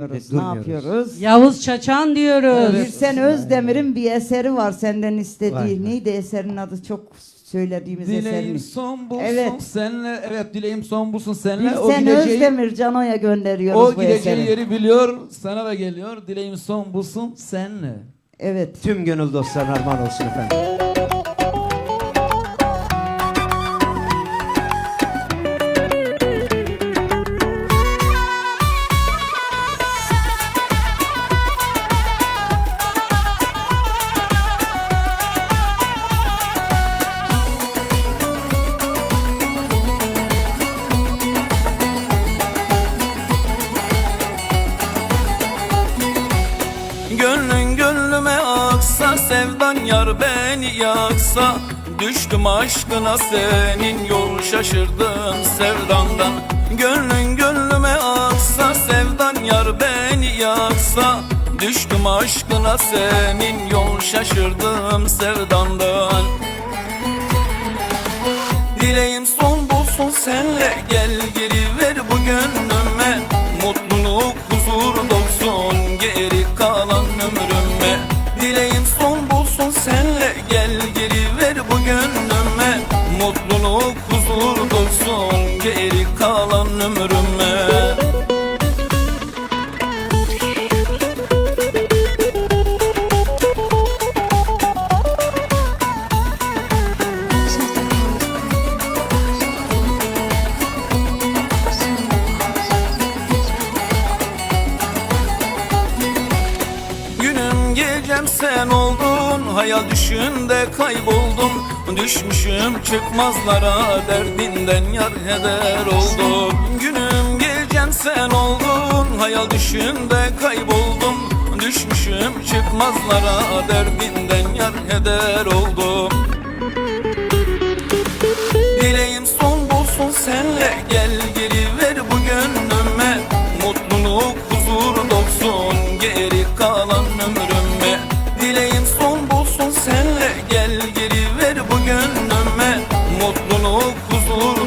Ne durmuyoruz. yapıyoruz? Yavuz Çaçan diyoruz. Birsen Özdemir'in bir eseri var senden istediği. Be. Neydi eserin adı? Çok söylediğimiz Dileğim eserini. son bulsun Evet. senle. Evet dileğim son bulsun senle. O Birsen gideceği, Özdemir Cano'ya gönderiyoruz o bu gideceği eseri. yeri biliyor. Sana da geliyor. Dileğim son bulsun senle. Evet. Tüm gönül dostlarına armağan olsun efendim. Yar beni yaksa Düştüm aşkına senin Yol şaşırdım sevdandan. Gönlün gönlüme aksa Sevdan yar beni yaksa Düştüm aşkına senin Yol şaşırdım sevdandan. Dileğim son bulsun senle Gel geri ver bu gönlüme ömrüme Günüm gecem sen oldun Hayal düşünde kayboldum. Düşmüşüm çıkmazlara Derdinden yar heder oldum. Günüm gecem sen oldun. Hayal düşünde kayboldum. Düşmüşüm çıkmazlara Derdinden yar heder oldum Mutluluk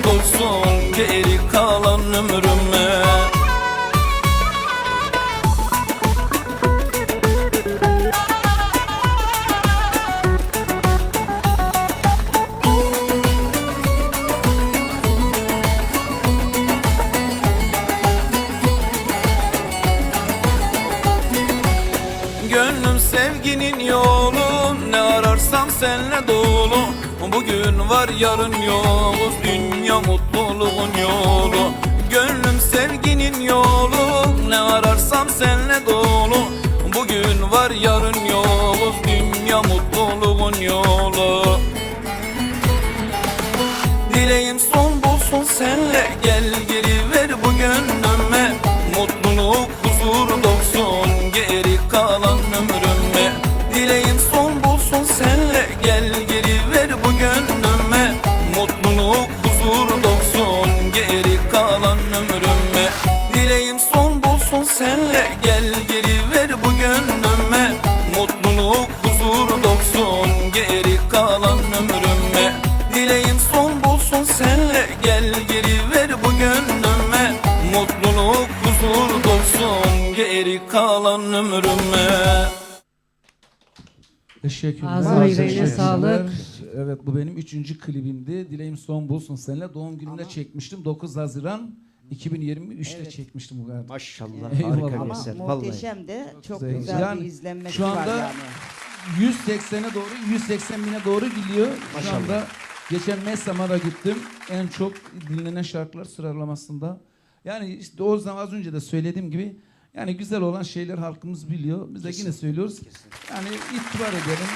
senle dolu. Bugün var yarın yokuz Dünya mutluluğun yolu. Gönlüm sevginin yolu. Ne ararsam senle dolu. Bugün var yarın yokuz Dünya mutluluğun yolu. Dileğim son ver bu gönlüme Mutluluk huzur dolsun Geri kalan ömrüme Teşekkürler. Ağzına yüreğine sağlık. Evet bu benim üçüncü klibimdi. Dileğim son bulsun seninle. Doğum günümde çekmiştim. 9 Haziran 2023'te çekmiştim bu galiba. Maşallah Eyvallah. harika bir Ama eser. Vallahi. muhteşem de çok Güzel. güzel Yani bir izlenmesi şu anda- var yani. 180'e doğru 180 bine doğru gidiyor. Şu Maşallah. anda geçen Messam'a da gittim. En çok dinlenen şarkılar sıralamasında. Yani işte o zaman az önce de söylediğim gibi yani güzel olan şeyler halkımız biliyor. Biz de yine söylüyoruz. Yani itibar edelim.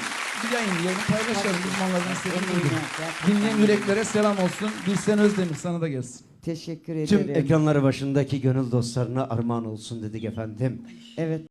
Bir yayınlayalım, paylaşalım. Uzmanlardan selam Gerçekten. Dinleyen yüreklere selam olsun. Bilsen Özdemir sana da gelsin. Teşekkür Tüm ederim. ekranları başındaki gönül dostlarına armağan olsun dedik efendim. Evet.